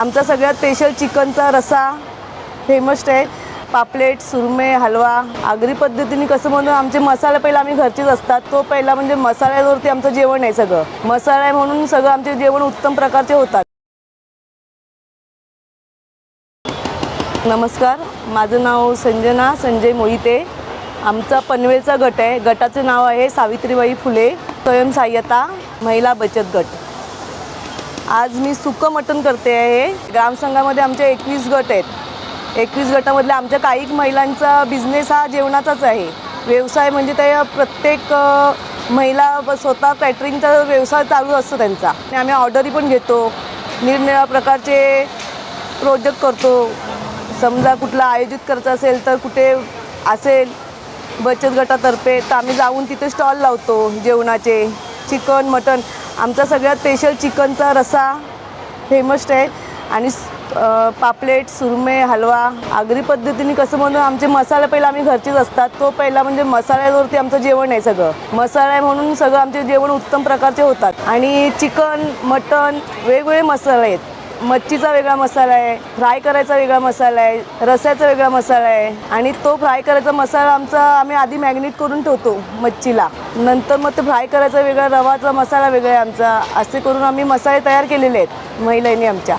आमचा सगळ्यात स्पेशल चिकनचा रसा फेमस आहे. पापलेट सुरमे हलवा आगरी पद्धतीने कसं म्हणून आमचे मसाले पहिला आम्ही घरचेच असतात. तो पहिला म्हणजे मसाल्यावरती आमचं जेवण आहे सगळं. मसाला आहे म्हणून सगळं आमचे जेवण उत्तम प्रकारचे होतात. नमस्कार माझं नाव संजना संजय मोहिते. आमचा पनवेलचा गट आहे. गटाचं नाव आहे सावित्रीबाई फुले स्वयंसहाय्यता महिला बचत गट. आज मी सुकं मटण करते आहे. ग्रामसंघामध्ये आमचे एकवीस गट आहेत. एकवीस गटामधल्या आमच्या काही महिलांचा बिझनेस हा जेवणाचाच आहे. व्यवसाय म्हणजे ते प्रत्येक महिला स्वतः कॅटरिंगचा व्यवसाय चालू असतो त्यांचा. आणि आम्ही ऑर्डरी पण घेतो. निरनिराळ्या प्रकारचे प्रोजेक्ट करतो. समजा कुठला आयोजित करायचं असेल तर कुठे असेल बचत गटातर्फे तर आम्ही जाऊन तिथे स्टॉल लावतो जेवणाचे. Chicken mutton. आमचा सगळ्यात स्पेशल चिकनचा रसा फेमस आहे. आणि पापलेट सुरमे हलवा आगरी पद्धतीने कसं म्हणून आमचे मसाले पहिला आम्ही घरचेच असतात. तो पहिला म्हणजे मसाल्यावरती आमचं जेवण आहे सगळं. मसाला आहे म्हणून सगळं आमचे जेवण उत्तम प्रकारचे होतात. आणि चिकन मटन वेगवेगळे मसाले आहेत. मच्छीचा वेगळा मसाला आहे फ्राय करायचा वेगळा मसाला आहे रस्याचा वेगळा मसाला आहे आणि तो फ्राय करायचा मसाला आमचा आम्ही आधी मॅग्नेट करून ठेवतो मच्छीला. नंतर मग ते फ्राय करायचा वेगळा रवाचा मसाला वेगळा आहे आमचा. असे करून आम्ही मसाले तयार केलेले आहेत महिलांनी आमच्या.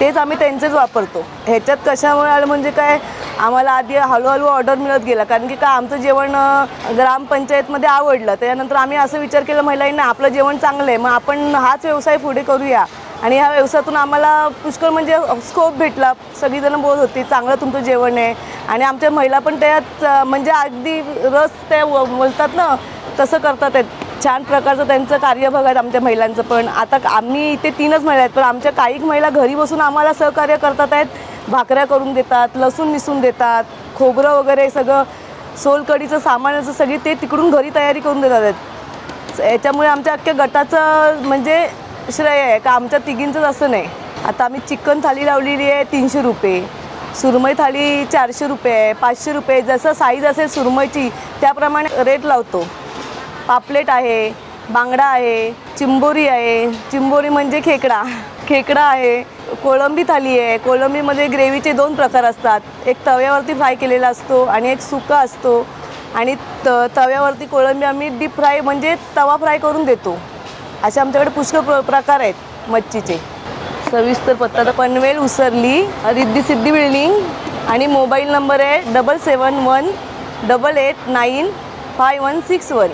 तेच आम्ही त्यांचेच वापरतो. ह्याच्यात कशामुळे आलं म्हणजे काय? आम्हाला आधी हळूहळू ऑर्डर मिळत गेला. कारण की का आमचं जेवण ग्रामपंचायतमध्ये आवडलं. त्यानंतर आम्ही असं विचार केला महिलांना आपलं जेवण चांगलं आहे. मग आपण हाच व्यवसाय पुढे करूया. आणि ह्या व्यवसायातून आम्हाला पुष्कळ म्हणजे स्कोप भेटला. सगळीजणं बोलत होती चांगलं तुमचं जेवण आहे. आणि आमच्या महिला पण त्यात म्हणजे अगदी रस त्या व- बोलतात ना तसं करतात आहेत छान प्रकारचं त्यांचं कार्य बघायत आमच्या महिलांचं पण. आता आम्ही इथे तीनच महिला आहेत पण आमच्या काही महिला घरी बसून आम्हाला सहकार्य करतात आहेत. भाकऱ्या करून देतात लसूण निसून देतात खोबरं वगैरे सगळं सोलकडीचं असं सगळी ते तिकडून घरी तयारी करून देतात आहेत. याच्यामुळे आमच्या अख्ख्या गटाचं म्हणजे श्रेय आहे का आमच्या तिघींचंच असं नाही. आता आम्ही चिकन थाली लावलेली आहे तीनशे रुपये. सुरमई थाली चारशे रुपये आहे पाचशे रुपये जसं साईज असेल सुरमईची त्याप्रमाणे रेट लावतो. पापलेट आहे बांगडा आहे चिंबोरी आहे. चिंबोरी म्हणजे खेकडा. खेकडा आहे कोळंबी थाली आहे. कोळंबीमध्ये ग्रेव्हीचे दोन प्रकार असतात. एक तव्यावरती फ्राय केलेला असतो आणि एक सुका असतो. आणि त तव्यावरती कोळंबी आम्ही डीप फ्राय म्हणजे तवा फ्राय करून देतो. असे आमच्याकडे पुष्कळ प्र प्रकार आहेत मच्छीचे. सविस्तर पत्ता तर पनवेल उसरली रिद्धी सिद्धी बिल्डिंग आणि मोबाईल नंबर आहे double seven one double eight nine five one six one.